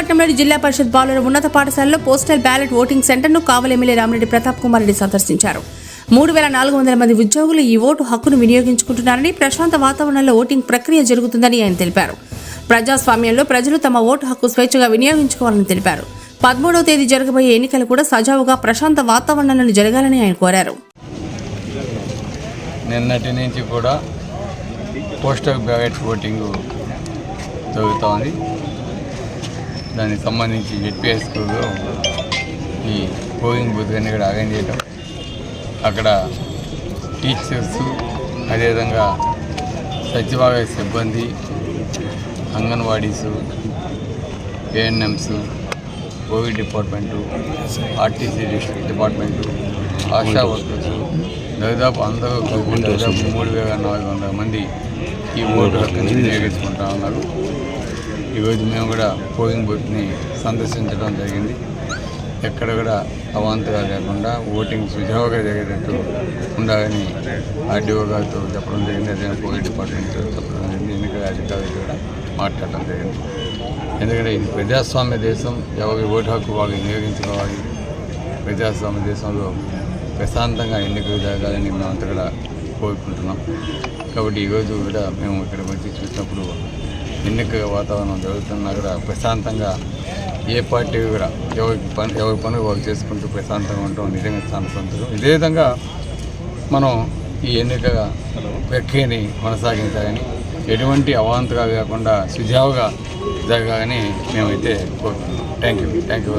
విశాఖపట్నంలోని జిల్లా పరిషత్ బాలుర ఉన్నత పాఠశాలలో పోస్టల్ బ్యాలెట్ ఓటింగ్ సెంటర్ను కావలి ఎమ్మెల్యే రామిరెడ్డి ప్రతాప్ కుమార్ రెడ్డి సందర్శించారు. మూడు వేల నాలుగు వందల మంది ఉద్యోగులు ఈ ఓటు హక్కును వినియోగించుకుంటున్నారని ప్రశాంత వాతావరణంలో ఓటింగ్ ప్రక్రియ జరుగుతుందని ఆయన తెలిపారు. ప్రజాస్వామ్యంలో ప్రజలు తమ ఓటు హక్కు స్వేచ్ఛగా వినియోగించుకోవాలని తెలిపారు. పదమూడవ తేదీ జరగబోయే ఎన్నికలు కూడా సజావుగా ప్రశాంత వాతావరణంలో జరగాలని ఆయన కోరారు. నిన్నటి నుంచి కూడా పోస్టల్ బ్యాలెట్ ఓటింగ్ జరుగుతోంది. దానికి సంబంధించి జెడ్పీఎస్ స్కూల్లో ఈ పోలింగ్ బూత్ అన్ని కూడా అరేంజ్ చేయడం అక్కడ టీచర్స్ అదేవిధంగా సచివాలయ సిబ్బంది anganwadis ANMs COVID department RTC district department ASHA workers దాదాపు అందరూ దాదాపు మూడు వేల నాలుగు వందల మంది ఈ ఓటు హక్కుని వినియోగించుకుంటా ఉన్నారు. ఈరోజు మేము కూడా పోలింగ్ బూత్ని సందర్శించడం జరిగింది. ఎక్కడ కూడా అవాంతరాలు లేకుండా ఓటింగ్ సుజావుగా జరిగేటట్టు ఉండాలని ఆర్డీఓ గారితో చెప్పడం జరిగింది. అదే పోలీస్ డిపార్ట్మెంట్తో చెప్పడం జరిగింది. ఎన్నికల అధికారులు కూడా మాట్లాడటం జరిగింది. ఎందుకంటే ఇది ప్రజాస్వామ్య దేశం. ఎవరి ఓటు హక్కు వాళ్ళు వినియోగించుకోవాలి. ప్రజాస్వామ్య దేశంలో ప్రశాంతంగా ఎన్నికలు జరగాలని మేమంతా కూడా కోరుకుంటున్నాం. కాబట్టి ఈరోజు కూడా మేము ఇక్కడ వచ్చి చూసినప్పుడు ఎన్నికల వాతావరణం జరుగుతున్నా కూడా ప్రశాంతంగా ఏ పార్టీ కూడా ఎవరి పని ఎవరి పనులు వాళ్ళు చేసుకుంటూ ప్రశాంతంగా ఉండటం నిజంగా చాలా సంతోషం ఇదే విధంగా మనం ఈ ఎన్నిక ప్రక్రియని కొనసాగించాలని ఎటువంటి అవాంతగా కాకుండా సుజావుగా జరగాలని మేమైతే కోరుకుంటున్నాం. Thank you thank you